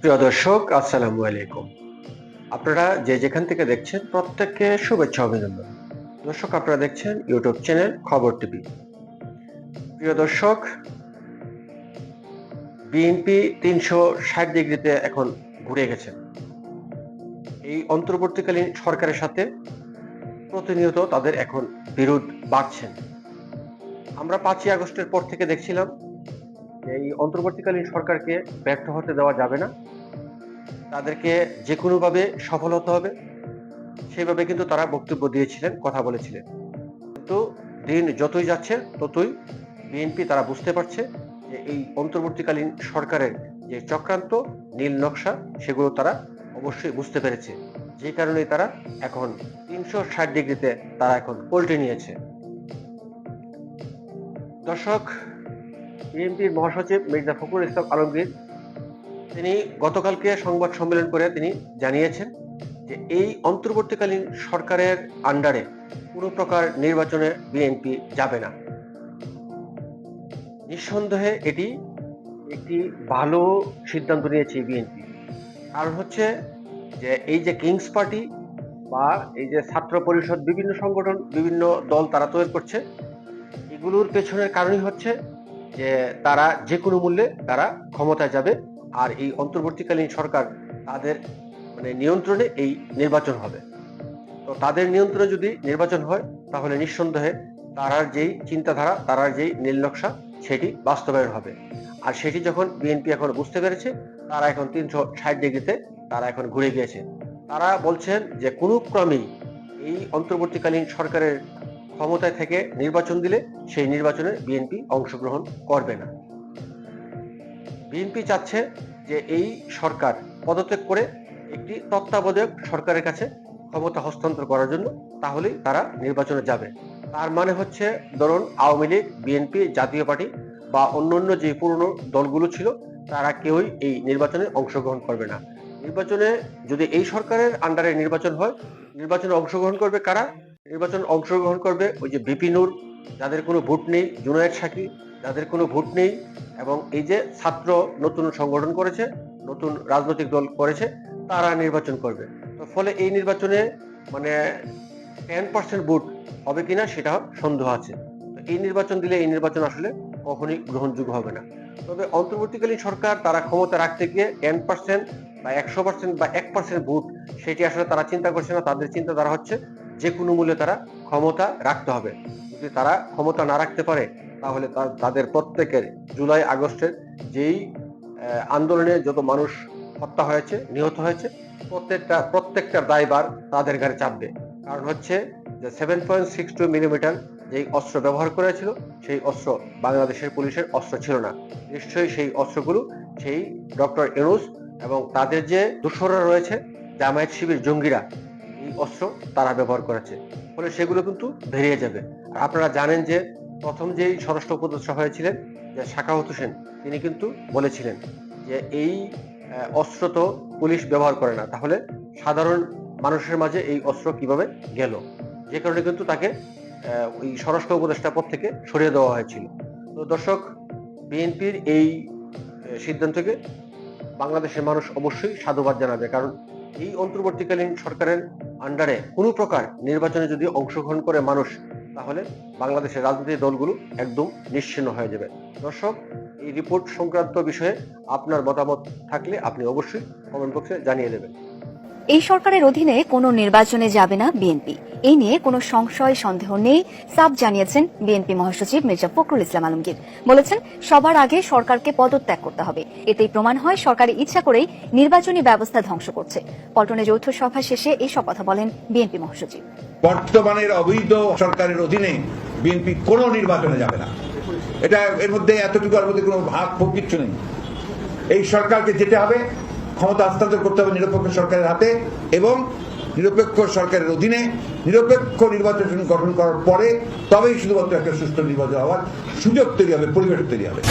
প্রিয় দর্শক, আসসালামু আলাইকুম। আপনারা যে যেখান থেকে দেখছেন, প্রত্যেককে শুভেচ্ছা অভিনন্দন। দর্শক, আপনারা দেখছেন ইউটিউব চ্যানেল খবর টিভি। প্রিয় দর্শক, বিএনপি তিনশো ষাট ডিগ্রিতে এখন ঘুরে গেছে। এই অন্তর্বর্তীকালীন সরকারের সাথে প্রতিনিয়ত তাদের এখন বিরোধ বাড়ছেন আমরা পাঁচই আগস্টের পর থেকে দেখছিলাম এই অন্তর্বর্তীকালীন সরকারকে ব্যর্থ হতে দেওয়া যাবে না। তাদেরকে যে কোনোভাবে সফল হতে হবে। সেইভাবে কিন্তু তারা বক্তব্য দিয়েছিলেন, কথা বলেছিলেন। কিন্তু দিন যতই যাচ্ছে, ততই বিএনপি তারা বুঝতে পারছে যে এই অন্তর্বর্তীকালীন সরকারের যে চক্রান্ত, নীল নকশা, সেগুলো তারা অবশ্যই বুঝতে পেরেছে। যে কারণে তারা এখন তিনশো ষাট ডিগ্রিতে তারা এখন পল্টে নিয়েছে। দর্শক বিএনপির মহাসচিব মির্জা ফখরুল ইসলাম আলমগীর, তিনি গতকালকে সংবাদ সম্মেলন করে তিনি জানিয়েছেন যে এই অন্তর্বর্তীকালীন সরকারের আন্ডারে কোনো প্রকার নির্বাচনে বিএনপি যাবে না। নিঃসন্দেহে এটি একটি ভালো সিদ্ধান্ত নিয়েছে বিএনপি। কারণ হচ্ছে যে এই যে কিংস পার্টি বা এই যে ছাত্র পরিষদ, বিভিন্ন সংগঠন, বিভিন্ন দল তারা তৈরি করছে, এগুলোর পেছনের কারণই হচ্ছে যে তারা যে কোনো মূল্যে তারা ক্ষমতায় যাবে আর এই অন্তর্বর্তীকালীন সরকার তাদের মানে নিয়ন্ত্রণে এই নির্বাচন হবে। তো তাদের নিয়ন্ত্রণে যদি নির্বাচন হয়, তাহলে নিঃসন্দেহে তারার যেই চিন্তাধারা, তারার যেই নীল নকশা, সেটি বাস্তবায়ন হবে। আর সেটি যখন বিএনপি এখন বুঝতে পেরেছে, তারা এখন তিনশো ষাট ডিগ্রিতে তারা এখন ঘুরে গিয়েছে। তারা বলছেন যে কোনো ক্রমেই এই অন্তর্বর্তীকালীন সরকারের ক্ষমতায় থেকে নির্বাচন দিলে সেই নির্বাচনে বিএনপি অংশগ্রহণ করবে না। বিএনপি চাচ্ছে যে এই সরকার পদত্যাগ করে একটি তত্ত্বাবধায়ক সরকারের কাছে ক্ষমতা হস্তান্তর করার জন্য তাহলেই তারা নির্বাচনে যাবে। তার মানে হচ্ছে, ধরুন, আওয়ামী লীগ, বিএনপি জাতীয় পার্টি বা অন্যান্য যে পুরনো দলগুলো ছিল, তারা কেউই এই নির্বাচনে অংশগ্রহণ করবে না। নির্বাচনে যদি এই সরকারের আন্ডারে নির্বাচন হয়, নির্বাচনে অংশগ্রহণ করবে কারা? নির্বাচন অংশগ্রহণ করবে ওই যে বিপিনুর যাদের কোনো ভোট নেই, জুনায়েদ সাকি, যাদের কোনো ভোট নেই, এবং এই যে ছাত্র নতুন সংগঠন করেছে, নতুন রাজনৈতিক দল করেছে, তারা নির্বাচন করবে। তো ফলে এই নির্বাচনে মানে টেন পার্সেন্ট ভোট হবে কিনা সেটা সন্দেহ আছে। তো এই নির্বাচন দিলে এই নির্বাচন আসলে কখনোই গ্রহণযোগ্য হবে না। তবে অন্তর্বর্তীকালীন সরকার তারা ক্ষমতা রাখতে গিয়ে টেন পার্সেন্ট বা একশো পার্সেন্ট বা এক পার্সেন্ট ভোট, সেটি আসলে তারা চিন্তা করছে না, তাদের চিন্তাধারা হচ্ছে যে কোনো মূল্যে তারা ক্ষমতা রাখতে হবে। যদি তারা ক্ষমতা না রাখতে পারে, তাহলে তাদের প্রত্যেকের জুলাই, আগস্টের যেই আন্দোলনে যত মানুষ হত্যা হয়েছে, নিহত হয়েছে, প্রত্যেকটা প্রত্যেকটা দায়বার তাদের ঘাড়ে চাপবে। কারণ হচ্ছে যে seven point six two millimetre যেই অস্ত্র ব্যবহার করেছিল, সেই অস্ত্র বাংলাদেশের পুলিশের অস্ত্র ছিল না। নিশ্চয়ই সেই অস্ত্রগুলো সেই ডক্টর এনুস এবং তাদের যে দোসররা রয়েছে, জামায়াত শিবির জঙ্গিরা, এই অস্ত্র তারা ব্যবহার করেছে। ফলে সেগুলো কিন্তু বেরিয়ে যাবে। আর আপনারা জানেন যে প্রথম যেই স্বরাষ্ট্র উপদেষ্টা হয়েছিলেন, যে শাখাওয়াত হোসেন তিনি কিন্তু বলেছিলেন যে এই অস্ত্র তো পুলিশ ব্যবহার করে না। তাহলে সাধারণ মানুষের মাঝে এই অস্ত্র কীভাবে গেল? যে কারণে কিন্তু তাকে ওই স্বরাষ্ট্র উপদেষ্টা পদ থেকে সরিয়ে দেওয়া হয়েছিল। তো দর্শক, বিএনপির এই সিদ্ধান্তকে বাংলাদেশের মানুষ অবশ্যই সাধুবাদ জানাবে। কারণ এই অন্তর্বর্তীকালীন সরকারের আন্ডারে কোনো প্রকার নির্বাচনে যদি অংশগ্রহণ করে মানুষ, তাহলে বাংলাদেশের রাজনৈতিক দলগুলো একদম নিশ্চিন্ন হয়ে যাবে। দর্শক, এই রিপোর্ট সংক্রান্ত বিষয়ে আপনার মতামত থাকলে আপনি অবশ্যই কমেন্ট বক্সে জানিয়ে দেবেন। এই সরকারের অধীনে কোনো নির্বাচনে যাবে না বিএনপি। এই নিয়ে কোনো সংশয়, সন্দেহ নেই সাব জানিয়েছেন বিএনপি মহাসচিব মির্জা ফখরুল ইসলাম আলমগীর। বলেছেন, সবার আগে সরকারকে পদত্যাগ করতে হবে। এতেই প্রমাণ হয়, সরকার ইচ্ছা করেই নির্বাচনী ব্যবস্থা ধ্বংস করছে। পল্টনে যৌথ সভা শেষে এসব কথা বলেন বিএনপি মহাসচিব। বর্তমানের অবৈধ সরকারের অধীনে বিএনপি কোনো নির্বাচনে যাবে না। এটা এর মধ্যে এতটুকু আর মধ্যে কোনো ভাগ কিচ্ছু নেই। এই সরকারকে যেতে হবে ক্ষমতা হস্তান্তর করতে হবে নিরপেক্ষ সরকারের হাতে এবং নিরপেক্ষ সরকারের অধীনে নিরপেক্ষ নির্বাচন গঠন করার পরে তবেই শুধুমাত্র একটা সুস্থ নির্বাচন হওয়ার সুযোগ তৈরি হবে, পরিবেশ তৈরি হবে।